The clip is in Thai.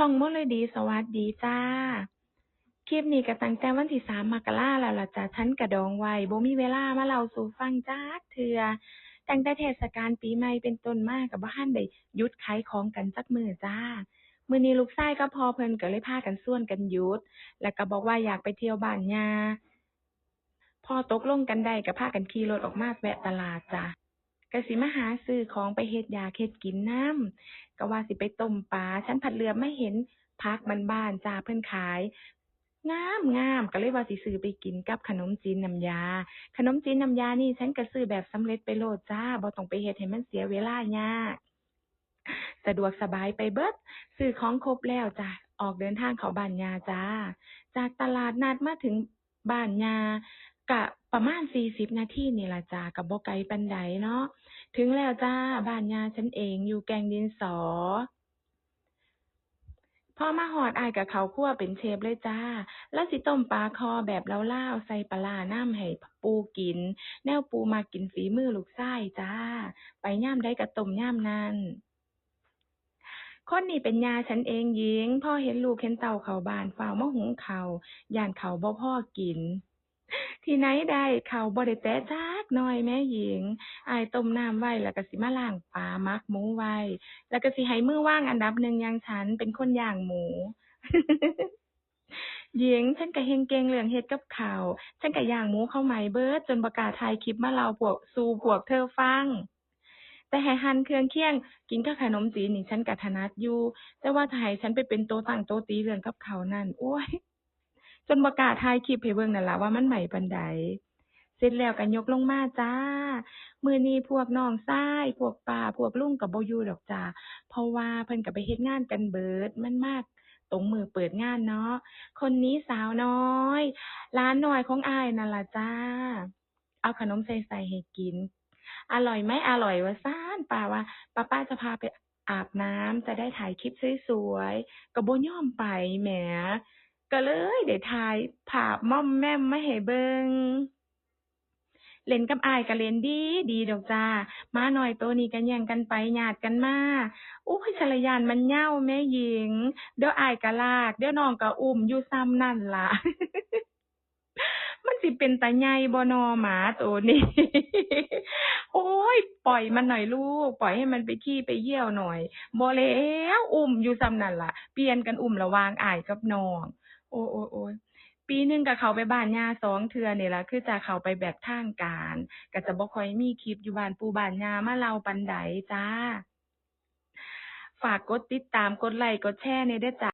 ช่องมดเลยดีสวัสดีจ้า คลิปนี้ก็ตั้งแต่วันที่สามมกราแล้วล่ะจ้ะฉันกระดองไว้บ่มีเวลามาเล่าสู่ฟังจักเทื่อตั้งแต่เทศกาลปีใหม่เป็นต้นมาก็บ่ทันได้ยุดขายของกันจักมือจ้ามื้อนี้ลูกชายกับพ่อเพิ่นก็เลยพากันชวนกันยุด แล้วก็บอกว่าอยากไปเที่ยวบ้านยาพอตกลงกันได้ก็พากันขี่รถออกมาแวะตลาดจ้ะ ก็สิมาหาซื้อของไปเฮ็ดยาเฮ็ดกินน้ำก็ว่าสิไปต้มปลาฉันผัดเหลือไม่เห็นพักบ้านๆจ้าเพิ่นขายงามงามก็เลยว่าสิซื้อไปกินกับขนมจีนน้ำยา ขนมจีนน้ำยานี่ฉันก็ซื้อแบบสำเร็จไปโลดจ้าบ่ต้องไปเฮ็ดให้มันเสียเวลายากสะดวกสบายไปเบิดซื้อของครบแล้วจ้ะออกเดินทางเขาบ้านยาจ้า จากตลาดนัดมาถึงบ้านยาก็ ประมาณ40นาทีนี่ล่ะจ้าก็บ่ไกลปานใดเนาะ ถึงแล้วจ้า บ้านยาฉันเองอยู่แกงดินสอ พอมาฮอดอ้ายก็เขาครัวเป็นเชฟเลยจ้า แล้วสิต้มปลาคอแบบลาวๆใส่ปลาร้านำให้ปูกิน แนวปูมักกินฝีมือลูกชายจ้า ไปยามใดก็ต้มยามนั้นคนนี้เป็นยาฉันเองหญิงพ่อเห็นลูกเห็นเต้าเขาบานฝ้าวมาหุงเขาย้านเขาบ่พ่อกิน ที่ไหนได้เขาบ่ได้แตะจักหน่อยแม่หญิงอายต้มน้ำไว้แล้วก็สิมาล้างปลามักหมูไว้ แล้วก็สิให้มือว่างอันดับหนึ่งอย่างฉันเป็นคนย่างหมูหญิงฉันก็เฮงเกงเรื่องเฮ็ดกับข้าวฉันก็ย่างหมูเข้าไหมเบิดจนบ่กาถ่ายคลิปมาเล่าพวกสู่พวกเธอฟัง แต่ให้หันเครื่องเคียง กินกับขนมจีนนี่ฉันก็ถนัดอยู่ แต่ว่าถ้าให้ฉันไปเป็นโตตั้งโตตีเรื่องกับเขานั่นโอ๊ย จนบ่กล้าถ่ายคลิปให้เบิ่งนั่นล่ะว่ามันใหม่ปานใด เสร็จแล้วก็ยกลงมาจ้า มื้อนี้พวกน้องชาย พวกป้า พวกลุงก็บ่อยู่ดอกจ้า เพราะว่าเพิ่นก็ไปเฮ็ดงานกันเบิด มันมากตรงมือเปิดงานเนาะ คนนี้สาวน้อยหลานน้อยของอายนั่นล่ะจ้า เอาขนมใส่ๆให้กิน อร่อยไหมอร่อยว่าซ่านป้าว่าป้าป้าจะพาไปอาบน้ำจะได้ถ่ายคลิปสวยๆก็บ่ยอมไปแหม ก็เลยได้ถ่ายภาพม่อมแม่มมาให้เบิงเล่นกับอ้ายก็เล่นดีดีดอกจ้ามาหน้อยตัวนี้ก็แย่งกันไปญาติกันมาโอ้ยสะระยานมันเหย้าแม่หญิง เดี๋ยวอ้ายก็ลาก เดี๋ยวน้องก็อุ้มอยู่ส่ำนั่นล่ะ มันสิเป็นตาใหญ่บ่น้อหมาตัวนี้ โอ๊ยปล่อยมันหน่อยลูก ปล่อยให้มันไปขี้ไปเยี่ยวหน่อยบ่แล้ว อุ้มอยู่ส่ำนั่นล่ะ เปลี่ยนกันอุ้มระวางอ้ายกับน้อง โอ้ยๆๆปีหนึ่งกับเขาไปบ้านย่าสองเทื่อนี่ละคือจะเขาไปแบบทางการก็จะบ่ค่อยมีคลิปอยู่บ้านปู่บ้านย่ามาเล่าปันใดจ้า ฝากกดติดตามกดไลค์กดแชร์ใน่เด้อจ้า